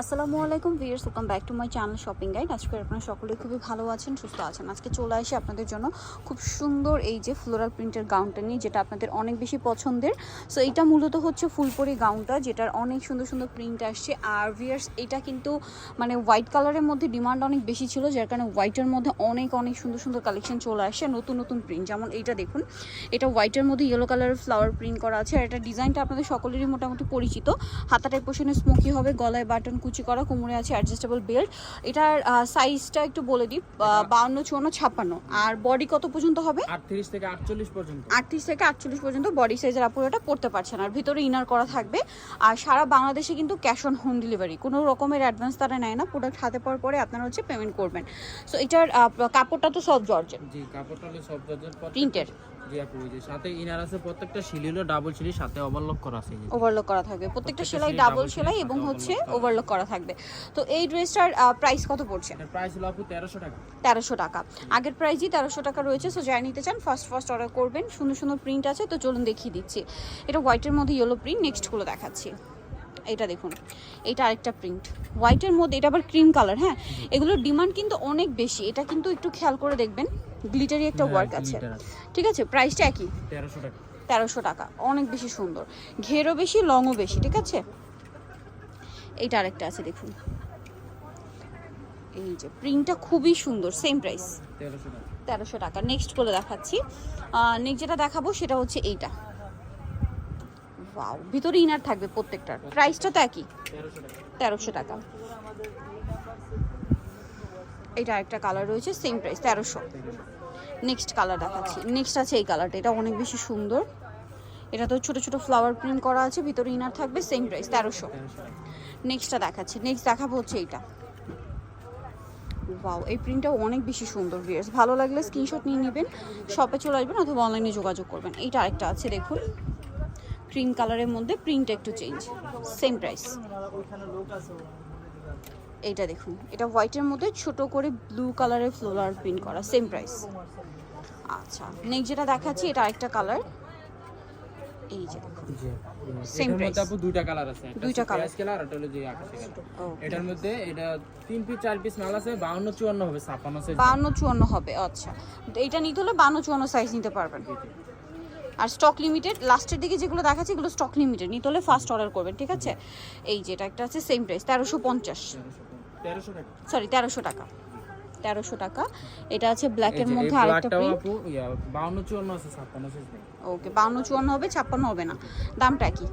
আসসালামু আলাইকুম viewers welcome back to my channel shopping guide. আজকে আপনারা সকলে খুবই ভালো আছেন, সুস্থ আছেন। আজকে চলে আসি আপনাদের জন্য খুব সুন্দর এই যে ফ্লোরাল প্রিন্টের গাউনটা নিয়ে, যেটা আপনাদের অনেক বেশি পছন্দের। সো এটা মূলত হচ্ছে ফুলপরি গাউনটা যেটার অনেক সুন্দর সুন্দর প্রিন্ট আসছে। আর ভিয়ার্স এটা কিন্তু মানে হোয়াইট কালারের মধ্যে ডিমান্ড অনেক বেশি ছিল, যার কারণে হোয়াইটের মধ্যে অনেক অনেক সুন্দর সুন্দর কালেকশন চলে আসছে, নতুন নতুন প্রিন্ট যেমন এইটা দেখুন, এটা হোয়াইটের মধ্যে ইয়েলো কালারের ফ্লাওয়ার প্রিন্ট করা আছে। আর এটা ডিজাইনটা আপনাদের সকলেরই মোটামুটি পরিচিত। হাতাটাই পোষণে স্মোকি হবে, গলায় বাটন কুচি করা কোমরে আছে অ্যাডজাস্টেবল বেল্ট এটার সাইজটা একটু বলে দিই বাউন্ন চুয়ান্ন ছাপ্পান্ন। আর বডি কত পর্যন্ত হবে? আটত্রিশ থেকে আটচল্লিশ পর্যন্ত। আটত্রিশ থেকে আটচল্লিশ পর্যন্ত বডি সাইজের আপুর এটা পড়তে পারছেন। আর ভিতরে ইনার করা থাকবে। আর সারা বাংলাদেশে কিন্তু ক্যাশ অন হোম ডেলিভারি কোনো রকমের অ্যাডভান্স তারা নেয় না। প্রোডাক্ট হাতে পাওয়ার পরে আপনারা হচ্ছে পেমেন্ট করবেন। সো এটার কাপড়টা তো সব জর্জের জি কাপড়টা হলো সব প্রত্যেকটা- প্রিন্টের জি আপু ওই যে সাথে ইনার আছে প্রত্যেকটা সিলি হলো ডাবল সিলি সাথে ওভারলক করা আছে। ওভারলক করা থাকবে। প্রত্যেকটা সেলাই ডাবল সেলাই এবং হচ্ছে ওভারলক করা থাকবে। তো এই ড্রেসটার প্রাইস কত পড়ছে? প্রাইস হলো আপু তেরোশো টাকা। তেরোশো টাকা। আগের প্রাইসই তেরোশো টাকা রয়েছে সো যাই নিতে চান ফার্স্ট ফার্স্ট অর্ডার করবেন। সুন্দর সুন্দর প্রিন্ট আছে তো চলুন দেখিয়ে দিচ্ছি। এটা হোয়াইটের মধ্যে ইয়েলো প্রিন্ট নেক্সটগুলো দেখাচ্ছি। এটা দেখুন এটা আরেকটা প্রিন্ট হোয়াইটের মধ্যে এটা আবার ক্রিম কালার হ্যাঁ? এগুলোর ডিমান্ড কিন্তু অনেক বেশি এটা কিন্তু একটু খেয়াল করে দেখবেন। গ্লিটারি একটা ওয়ার্ক আছে। ঠিক আছে প্রাইসটা একই? তেরোশো টাকা। তেরোশো টাকা অনেক বেশি সুন্দর। ঘেরও বেশি লংও বেশি ঠিক আছে? এইটা আরেকটা আছে দেখুন। এই যে প্রিন্টটা খুবই সুন্দর সেম প্রাইস তেরোশো টাকা। নেক্সট করে দেখাচ্ছি। নেক্সট যেটা দেখাবো সেটা হচ্ছে এইটা। ওয়াও ভিতরে ইনার থাকবে প্রত্যেকটার প্রাইসটা তো একই। তেরোশো টাকা। এটা একটা কালার রয়েছে সেম প্রাইস তেরোশো। নেক্সট কালার দেখাচ্ছি। নেক্সট আছে এই কালারটা এটা অনেক বেশি সুন্দর। এটা তো ছোট ছোট ফ্লাওয়ার প্রিন্ট করা আছে ভিতরে ইনার থাকবে সেম প্রাইস তেরোশো। নেক্সটটা দেখাচ্ছি। নেক্সট দেখাবো হচ্ছে এইটা। ওয়াও এই প্রিন্টটা অনেক বেশি সুন্দর ভিয়ার্স ভালো লাগলে স্ক্রিনশট নিয়ে নেবেন শপে চলে আসবেন অথবা অনলাইনে যোগাযোগ করবেন। এইটা আরেকটা আছে, দেখুন। ক্রিম কালারের মধ্যে প্রিন্ট একটু চেঞ্জ সেম প্রাইস এইটা দেখুন। এটা হোয়াইটের মধ্যে ছোট করে ব্লু কালারের ফ্লোরার প্রিন্ট করা সেম প্রাইস আচ্ছা নেক্সট যেটা দেখাচ্ছি, এটা আরেকটা কালার এই যে মধ্যে price. আপু দুইটা কালার আছে দুইটা। কালার আর এটা হলো যে আকাশি কালার এটার মধ্যে এটা পিস পিস মাল আছে বাউন্ন চুয়ান্ন হবে ছাপ্পান্ন সাইজ বান্ন চুয়ান্ন হবে আচ্ছা। এটা নিতে হলে বান্ন চুয়ান্ন সাইজ নিতে পারবেন। আর স্টক লিমিটেড লাস্টের দিকে যেগুলো দেখাচ্ছে এগুলো স্টক লিমিটেড নিতে হলে ফার্স্ট অর্ডার করবেন ঠিক আছে? এই যেটা একটা আছে সেম প্রাইস তেরোশো পঞ্চাশ। সরি তেরোশো টাকা। তেরোশো টাকা। এটা আছে ব্ল্যাকের মধ্যে আরেকটা প্রিন্ট বাউন্ন চুয়ান্ন আছে ছাপ্পান্ন ওকে বান্ন চুয়ান্ন হবে ছাপ্পান্ন হবে না। দামটা কি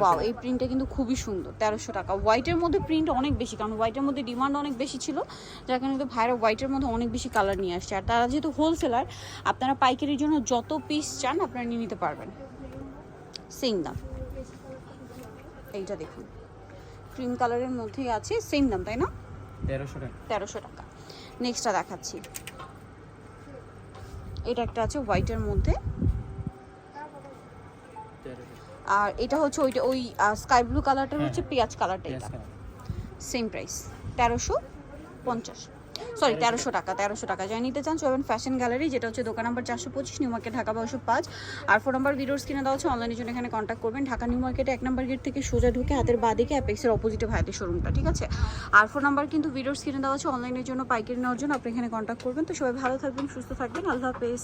ওয়াও এই প্রিন্টটা কিন্তু খুবই সুন্দর তেরোশো টাকা। হোয়াইটের মধ্যে প্রিন্ট অনেক বেশি কারণ হোয়াইটের মধ্যে ডিমান্ড অনেক বেশি ছিল। যার কারণে কিন্তু ভাইরা হোয়াইটের মধ্যে অনেক বেশি কালার নিয়ে আসছে। আর তারা যেহেতু হোলসেলার আপনারা পাইকারির জন্য যত পিস চান আপনারা নিয়ে নিতে পারবেন। সেম দাম। এইটা দেখুন। ক্রিম কালারের মধ্যেই আছে সেম দাম তাই না? তেরোশো টাকা। তেরোশো টাকা। নেক্সটটা দেখাচ্ছি। এটা একটা আছে হোয়াইটের মধ্যে। আর এটা হচ্ছে ওইটা ওই স্কাই ব্লু কালারটা হচ্ছে পেঁয়াজ কালারটা এটা। সেম প্রাইস তেরোশো পঞ্চাশ। সরি তেরোশো টাকা তেরোশো টাকা। যাই নিতে চান চলবেন ফ্যাশন গ্যালারি যেটা হচ্ছে দোকান নাম্বার চারশো পঁচিশ নিউ মার্কেট ঢাকা বারোশো পাঁচ। আর ফোন নাম্বার ভিডিওস কিনে দেওয়া হচ্ছে অনলাইনের জন্য এখানে কন্ট্যাক্ট করবেন। ঢাকা নিউ মার্কেটে এক নাম্বার গেট থেকে সোজা ঢুকে হাতের বাদিকে অ্যাপেক্সের অপোজিটে ভাইদের শোরুমটা ঠিক আছে? আর ফোন নাম্বার কিন্তু ভিডিওস কিনে দেওয়া হচ্ছে অনলাইনের জন্য পাইকারি নেওয়ার জন্য আপনি এখানে কন্ট্যাক্ট করবেন। তো সবাই ভালো থাকবেন, সুস্থ থাকবেন। আল্লাহ হাফেজ।